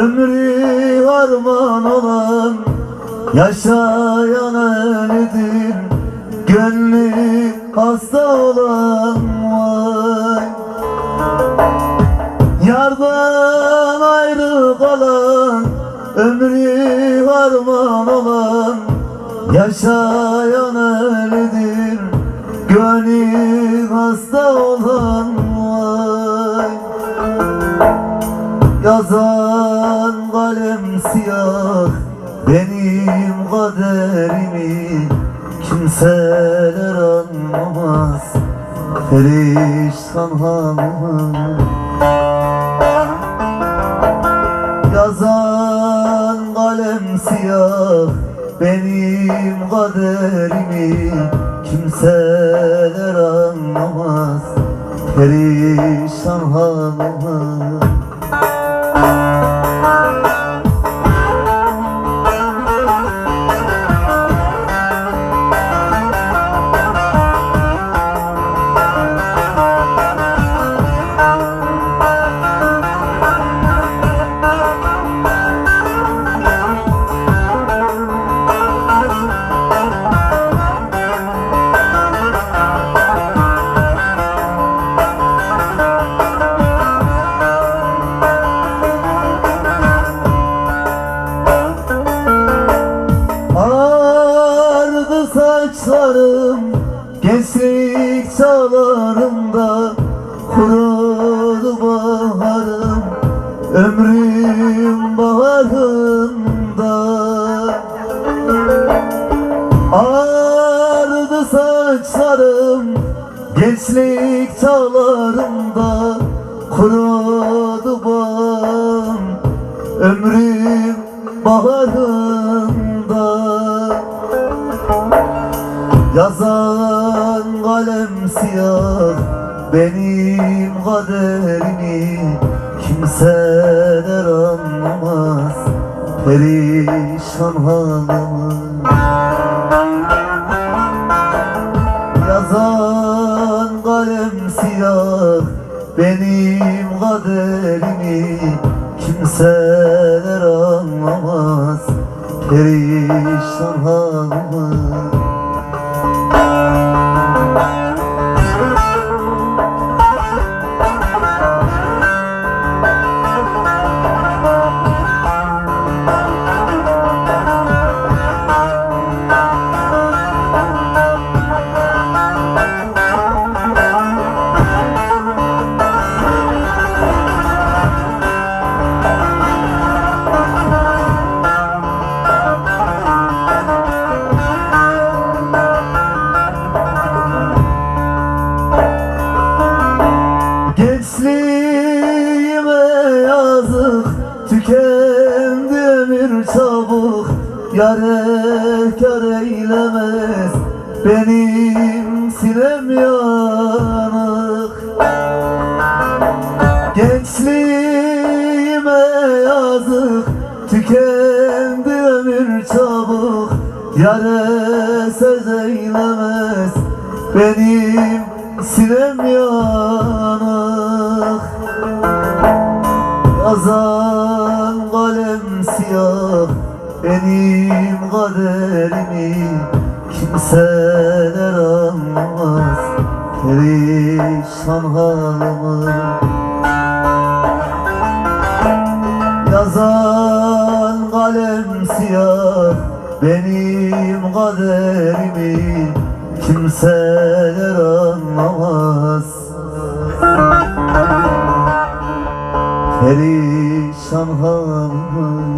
Ömrü harman olan Yaşayan ölüdür Gönlü hasta olan vay. Yardan ayrı kalan Ömrü harman olan Yaşayan ölüdür Gönlü hasta olan vay. Yazan kalem siyah Benim kaderimi Kimseler anlamaz. Perişan halımı Yazan kalem siyah Benim kaderimi Kimseler anlamaz. Perişan halımı Ağardı saçlarım Gençlik çağlarımda Kurudu baharım. Ömrüm Yazan kalem siyah Benim kaderimi Kimseler anlamaz Perişan halımı Yazan kalem siyah Benim kaderimi Kimseler anlamaz Perişan halımı Tükendi ömür çabuk Yare kar eylemez. Benim sinem yanık. Gençliğime yazık. Tükendi ömür çabuk Yare söz eylemez. Benim sinem yanık Yazan kalem siyah Benim kaderimi Kimseler anlamaz. Perişan halımı Yazan kalem siyah Benim kaderimi Kimseler anlamaz Perişan halımı